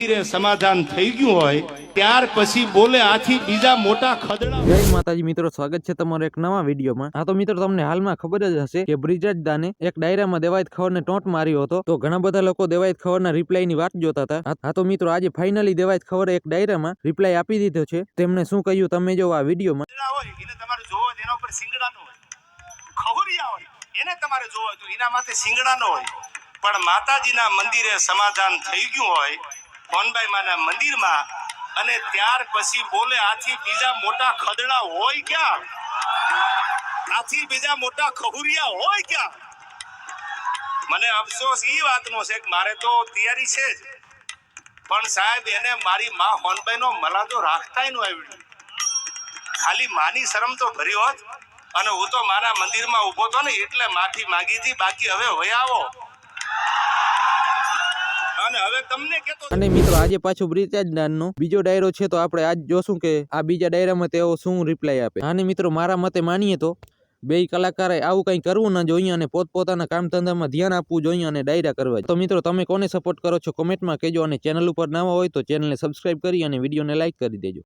સમાધાન થઈ ગયું હોય ત્યાર પછી બોલે આથી બીજા મોટા ખદડા. જય માતાજી મિત્રો સ્વાગત છે તમારો એક નવા વિડીયોમાં. આ તો મિત્રો તમને હાલમાં ખબર જ હશે કે બ્રિજાજ દાને એક ડાયરામાં દેવાયત ખવરને ટોંટ માર્યો હતો. તો ઘણા બધા લોકો દેવાયત ખવરના રિપ્લાયની વાત જોતા હતા. આ તો મિત્રો આજે ફાઇનલી દેવાયત ખવરે એક ડાયરામાં રિપ્લાય આપી દીધો છે. તેમણે શું કહ્યું તમે જો આ વિડીયોમાં? હોય એને તમારે જોવો તો એના ઉપર સિંગડા હોય. ખહુરિયા હોય એને તમારે જોવો તો એના માથે સિંગડા હોય. પણ માતાજીના મંદિરે સમાધાન થઈ ગયું હોય કોનબાઈ માના મંદિરમાં અને ત્યાર પછી બોલે, આથી બીજા મોટા ખદડા હોય ક્યાં? આથી બીજા મોટા ખહુરિયા હોય ક્યાં? મને અફસોસ એ વાતનો છે કે મારે તો તૈયારી છે જ. પણ સાહેબ, એને મારી માં હોનભાઈનો નો મલાજો રાખતાય નો આવડ્યું. ખાલી માની શરમ તો ભરી હોત. અને હું તો મારા મંદિરમાં ઊભો તો ને એટલે માફી માંગી હતી. બાકી હવે હોય આવો. અને હવે તમને કેતો અને મિત્રો આજે પાછું બ્રિજરાજ દાનનો બીજો ડાયરો છે તો આપણે આજ જોશું કે આ બીજા ડાયરામાં તેઓ શું રિપ્લાય આપે. અને મિત્રો મારા મતે માનીએ તો બે કલાકારે આવું કંઈ કરવું ન જોઈએ અને પોતપોતાના કામ ધંધામાં ધ્યાન આપવું જોઈએ અને ડાયરા કરવા તો મિત્રો તમે કોને સપોર્ટ કરો છો કોમેન્ટમાં કહેજો અને ચેનલ ઉપર નવા હોય તો ચેનલને સબસ્ક્રાઇબ કરી અને વિડીયોને લાઇક કરી દેજો.